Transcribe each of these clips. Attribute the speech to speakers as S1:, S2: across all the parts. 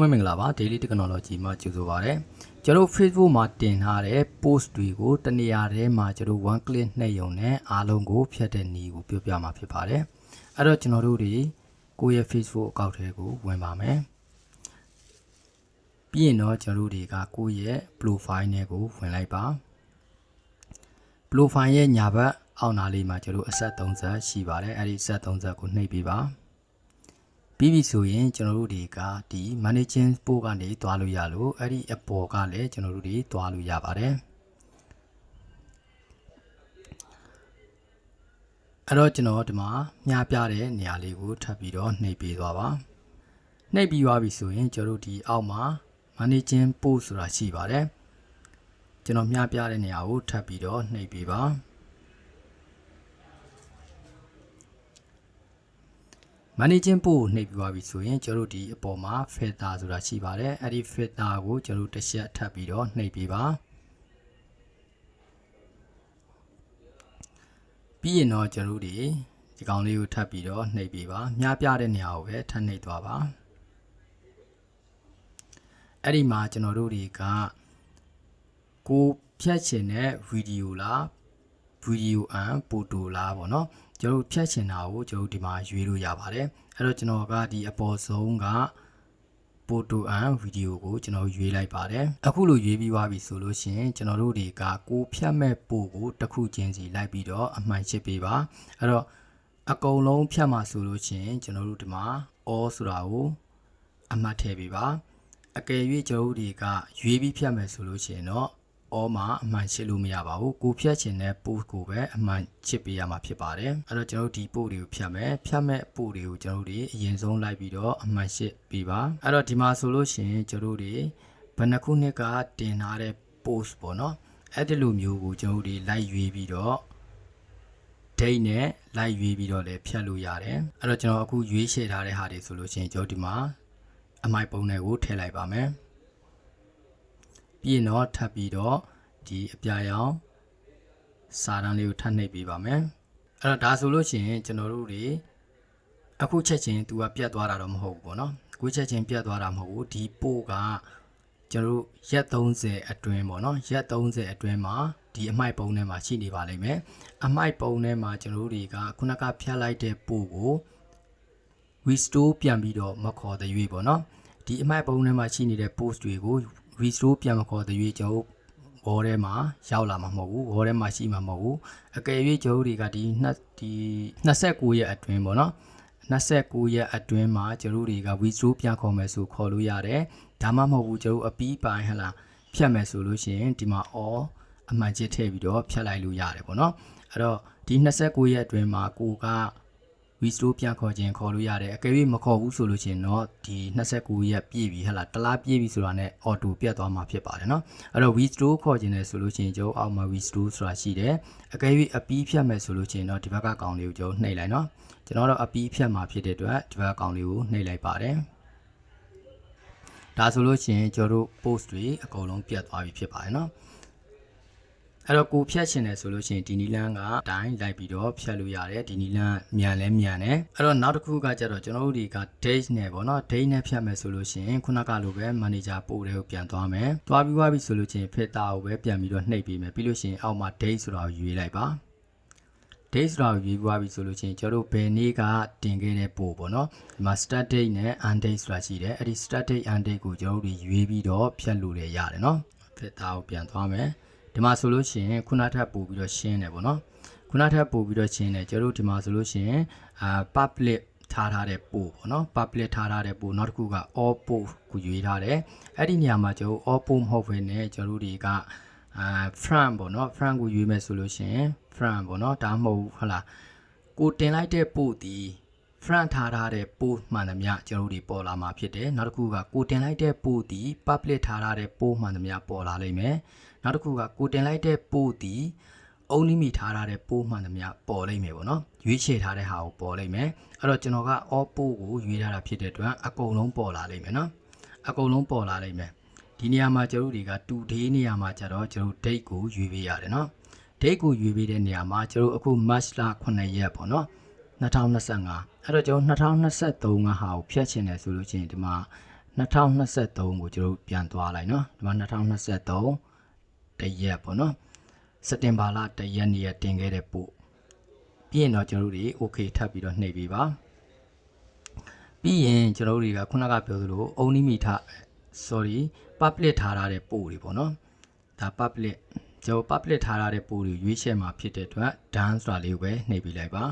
S1: မင်္ဂလာပါ Daily Technology မှာကြိုဆိုပါရစေကျွန်တော် Facebook မှာတင်ထားတဲ့ post တွေကိုတနေရာထဲမှာကျွန်တော် one click နှိပ်ရုံနဲ့အားလုံးကိုဖြတ်တဲ့နည်းကိုပြောပြမှာဖြစ်ပါတယ်အဲ့တော့ကျွန်တော်တို့တွေကိုယ့်ရဲ့ Facebook account ထဲကိုဝင်ပါမယ်ပြီးရင်တော့ကျွန်တော်တို့တွေကကိုယ့်ရဲ့ profile နဲ့ကိုဝင်လိုက်ပါ profile ရဲ့ညာဘက်အောက်နားလေးမှာကျွန်တော်တို့အဆက်30ရှိပါတယ်အဲ့ဒီအဆက်30ကိုနှိပ်ပေးပါ ပြီးပြီဆိုရင်ကျွန်တော်တို့တွေကဒီ managing post ကနေတွားလို့ရလို့အဲ့ဒီအပေါ်ကလည်းကျွန်တော်တို့တွေတွားလို့ရပါတယ်အဲ့တော့ကျွန်တော်ဒီမှာမျှပြတဲ့နေရာလေးကိုထပ်ပြီးတော့နှိပ်ပေးသွားပါနှိပ်ပြီးသွားပြီဆိုရင်ကျွန်တော်တို့ဒီအောက်မှာ managing post ဆိုတာရှိပါတယ်ကျွန်တော်မျှပြတဲ့နေရာကိုထပ်ပြီးတော့နှိပ်ပေးပါ managing pool ကိုနှိပ်ပြီးသွားပြီဆိုရင်ကျွန်တော်တို့ဒီအပေါ်မှာ filter ဆိုတာရှိပါတယ်အဲ့ဒီ filter ကိုကျွန်တော်တို့တစ်ချက်ထပ်ပြီးတော့နှိပ်ပေးပါပြီးရင်တော့ကျွန်တော်တို့ဒီဒီကောင်လေးကိုထပ်ပြီးတော့နှိပ်ပေးပါမြားပြတဲ့နေရာကိုပဲထပ်နှိပ်သွားပါအဲ့ဒီမှာကျွန်တော်တို့တွေကကိုဖြတ်ချင်တဲ့ဗီဒီယိုလား ဗီဒီယိုအန်ပိုတိုလားပေါ့နော်ကျွန်တော်တို့ဖြတ်ချင်တာကိုကျွန်တော်တို့ဒီမှာရွေးလို့ရပါတယ်အဲ့တော့ကျွန်တော်ကဒီအပေါ်ဆုံးကပိုတိုအန်ဗီဒီယိုကိုကျွန်တော်ရွေးလိုက်ပါတယ်အခုလိုရွေးပြီးသွားပြီဆိုလို့ရှိရင်ကျွန်တော်တို့တွေကကိုဖြတ်မဲ့ပို့ကိုတစ်ခုချင်းစီလိုက်ပြီးတော့အမှန်ရှစ်ပေးပါအဲ့တော့အကုန်လုံးဖြတ်မှဆိုလို့ရှိရင်ကျွန်တော်တို့ဒီမှာ all ဆိုတာကိုအမှတ်ထည့်ပေးပါအကယ်၍ကျွန်တော်တို့တွေကရွေးပြီးဖြတ်မယ်ဆိုလို့ရှိရင်တော့ အော်မှာအမှန်ရှစ်လို့မရပါဘူးကိုဖြတ်ချင်တဲ့ post ကိုပဲအမှန်ချစ်ပေးရမှာဖြစ်ပါတယ်အဲ့တော့ကျွန်တော်တို့ဒီ post တွေကိုဖြတ်မယ်ဖြတ်မဲ့ post တွေကိုကျွန်တော်တို့ဒီအရင်ဆုံးလိုက်ပြီးတော့အမှန်ရှစ်ပေးပါအဲ့တော့ဒီမှာဆိုလို့ရှိရင်ကျွန်တော်တို့ဒီဘယ်နှခုနှစ်ကတင်ထားတဲ့ post ပေါ့နော်အဲ့ဒီလိုမျိုးကိုကျွန်တော်တို့ဒီလိုက်ရွေးပြီးတော့ date နဲ့လိုက်ရွေးပြီးတော့လည်းဖြတ်လို့ရတယ်အဲ့တော့ကျွန်တော်အခုရွေးချယ်ထားတဲ့ဟာတွေဆိုလို့ရှိရင်ကျွန်တော်ဒီမှာအမိုက်ပုံတွေကိုထည့်လိုက်ပါမယ် ပြီးရင်တော့ထပ်ပြီးတော့ဒီအပြာရောင်စာတန်းလေးကိုထပ်နှိပ်ပေးပါမယ်အဲ့တော့ဒါဆိုလို့ရှိရင်ကျွန်တော်တို့တွေအခုချက်ချင်းသူကပြတ်သွားတာတော့မဟုတ်ဘူးပေါ့နော်အခုချက်ချင်းပြတ်သွားတာမဟုတ်ဘူးဒီပို့ကကျွန်တော်တို့ရက်30အတွင်းပေါ့နော်ရက်30အတွင်းမှာဒီအမိုက်ပုံထဲမှာရှိနေပါလိမ့်မယ်အမိုက်ပုံထဲမှာကျွန်တော်တို့တွေကခုနကဖြတ်လိုက်တဲ့ပို့ကို restore ပြန်ပြီးတော့မခေါ်တဲ့ရွေးပေါ့နော်ဒီအမိုက်ပုံထဲမှာရှိနေတဲ့ post တွေကို restore ပြန်မခေါ်တဲ့ရွေးကျွန်တော်ဝေါ်ထဲမှာရောက်လာမှာမဟုတ်ဘူးဝေါ်ထဲမှာရှိမှာမဟုတ်ဘူးအကယ်၍ကျွန်တော်တွေကဒီနှစ်ဒီ29ရက်အတွင်းပေါ့နော်29ရက်အတွင်းမှာကျွန်တော်တွေက withdraw ပြန်ခေါ်မယ်ဆိုခေါ်လို့ရတယ်ဒါမှမဟုတ်ဘူးကျွန်တော်အပီးပိုင်းဟလာဖြတ်မယ်ဆိုလို့ရှိရင်ဒီမှာ all အမှန်ချစ်ထည့်ပြီးတော့ဖြတ်လိုက်လို့ရတယ်ပေါ့နော်အဲ့တော့ဒီ29ရက်အတွင်းမှာကိုက restore ပြန်ခေါ်ခြင်းခေါ်လို့ရတယ်အကယ်၍မခေါ်ဘူးဆိုလို့ချင်းတော့ဒီ29ရက်ပြည့်ပြီဟလာတလားပြည့်ပြီဆိုတာနဲ့ auto ပြတ်သွားမှာဖြစ်ပါတယ်เนาะအဲ့တော့ restore ခေါ်ခြင်းလဲဆိုလို့ချင်းကျွန်တော်အောက်မှာ restore ဆိုတာရှိတယ်အကယ်၍အပီးဖြတ်မယ်ဆိုလို့ချင်းတော့ဒီဘက်ကကောင်လေးကိုကျွန်တော်နှိပ်လိုက်เนาะကျွန်တော်တော့အပီးဖြတ်မှာဖြစ်တဲ့အတွက်ဒီဘက်ကကောင်လေးကိုနှိပ်လိုက်ပါတယ်ဒါဆိုလို့ချင်းကျွန်တော်တို့ post တွေအကုန်လုံးပြတ်သွားပြီဖြစ်ပါတယ်เนาะ အဲ့တော့ကိုဖြတ်ချင်တယ်ဆိုလို့ရှိရင်ဒီနီလန်းကအတိုင်းလိုက်ပြီးတော့ဖြတ်လို့ရတယ်ဒီနီလန်းမြန်လဲမြန်တယ်အဲ့တော့နောက်တစ်ခုကကျတော့ကျွန်တော်တို့တွေက date နဲ့ပေါ့နော် date နဲ့ဖြတ်မယ်ဆိုလို့ရှိရင်ခုနကလိုပဲ manager ပို့တဲ့ကိုပြန်သွားမယ်သွားပြီးသွားပြီဆိုလို့ရှိရင် filter ကိုပဲပြန်ပြီးတော့နှိပ်ပေးမယ်ပြီးလို့ရှိရင်အောက်မှာ date ဆိုတာကိုရွေးလိုက်ပါ date ဆိုတာကိုရွေးသွားပြီဆိုလို့ချင်းကျွန်တော်တို့ဘယ်နေ့ကတင်ခဲ့တဲ့ပို့ပေါ့နော်ဒီမှာ start date နဲ့ end date ဆိုတာရှိတယ်အဲ့ဒီ start date end date ကိုကျွန်တော်တို့ရွေးပြီးတော့ဖြတ်လို့လည်းရတယ်နော် filter ကိုပြန်သွားမယ် ဒီမှာဆိုလို့ရှိရင်ခုနထပ်ပို့ပြီးတော့ရှင်းတယ်ပေါ့နော်ခုနထပ်ပို့ပြီးတော့ရှင်းတယ်ကျွန်တော်တို့ဒီမှာဆိုလို့ရှိရင်အာ public ထားထားတဲ့ပို့ပေါ့နော် public ထားထားတဲ့ပို့နောက်တစ်ခုက all post ကိုရွေးထားတယ်အဲ့ဒီနေရာမှာကျွန်တော် all post မဟုတ်ဘဲနဲ့ကျွန်တော်တို့တွေကအာ front ပေါ့နော် front ကိုရွေးမယ်ဆိုလို့ရှိရင် front ပေါ့နော်ဒါမှမဟုတ်ဟုတ်လားကိုတင်လိုက်တဲ့ပို့ဒီ front ထားထားတဲ့ post မှန်သမျှကျွန်တော်တို့ဒီပေါ်လာမှာဖြစ်တယ်နောက်တစ်ခုကကိုတင်လိုက်တဲ့ post ဒီ public ထားထားတဲ့ post မှန်သမျှပေါ်လာလိမ့်မယ်နောက်တစ်ခုကကိုတင်လိုက်တဲ့ post ဒီ only မိထားထားတဲ့ post မှန်သမျှပေါ်လိမ့်မယ်ပေါ့နော်ရွေးချယ်ထားတဲ့ဟာကိုပေါ်လိမ့်မယ်အဲ့တော့ကျွန်တော်က all post ကိုရွေးထားတာဖြစ်တဲ့အတွက်အကုန်လုံးပေါ်လာလိမ့်မယ်နော်အကုန်လုံးပေါ်လာလိမ့်မယ်ဒီနေရာမှာကျွန်တော်တို့တွေက today နေရာမှာကျတော့ကျွန်တော် date ကိုရွေးပေးရတယ်နော် date ကိုရွေးပေးတဲ့နေရာမှာကျွန်တော်အခု March လ9ရက်ပေါ့နော် 2025အဲ့တော့ကျွန်တော်2023ကဟာကိုဖြတ်ချင်တယ်ဆိုလို့ချင်းဒီမှာ2023ကိုကျွန်တော်တို့ပြန်သွားလိုက်နော်ဒီမှာ2023တရက်ပေါ့နော်စက်တင်ဘာလတရက်နေ့ရတင်ခဲ့တဲ့ပို့ပြီးရင်တော့ကျွန်တော်တို့တွေ okay ထပ်ပြီးတော့နှိပ်ပေးပါပြီးရင်ကျွန်တော်တို့တွေကခုနကပြောသလိုအုံနီမီထ sorry public ထားရတဲ့ပို့တွေပေါ့နော်ဒါ public ကျွန်တော် public ထားရတဲ့ပို့တွေရွေးချယ်မှာဖြစ်တဲ့အတွက် done ဆိုတာလေးကိုပဲနှိပ်ပေးလိုက်ပါ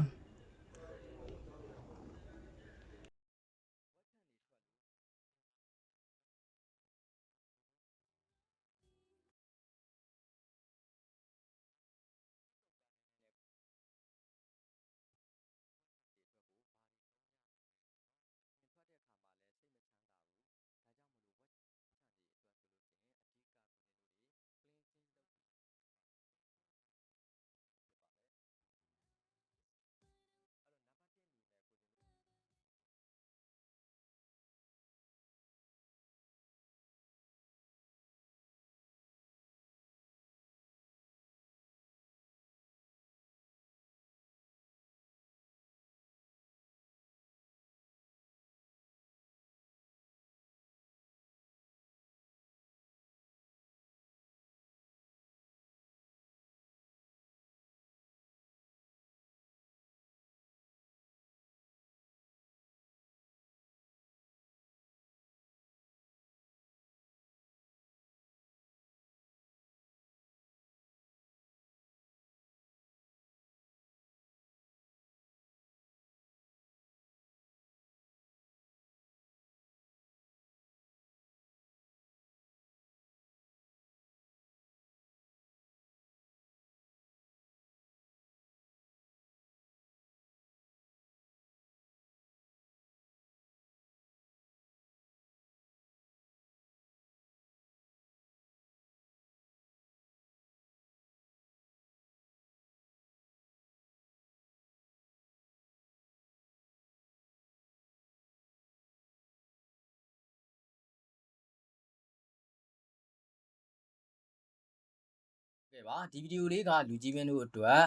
S1: ကဲပါဒီဗီဒီယိုလေးကလူကြီးမင်းတို့အတွက်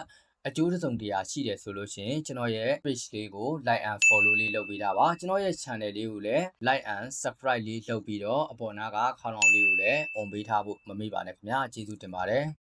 S1: အကျိုးတစ်စုံတရာရှိတယ်ဆိုလို့ရှရင်ကျွန်တော်ရဲ့ page လေးကို like and follow လေးလုပ်ပေးတာပါကျွန်တော်ရဲ့ channel လေးကိုလည်း like and subscribe လေးလုပ်ပြီးတော့အပေါ်နားကခေါင်းလောင်းလေးကိုလည်း on ပေးထားဖို့မမေ့ပါနဲ့ခင်ဗျာကျေးဇူးတင်ပါတယ်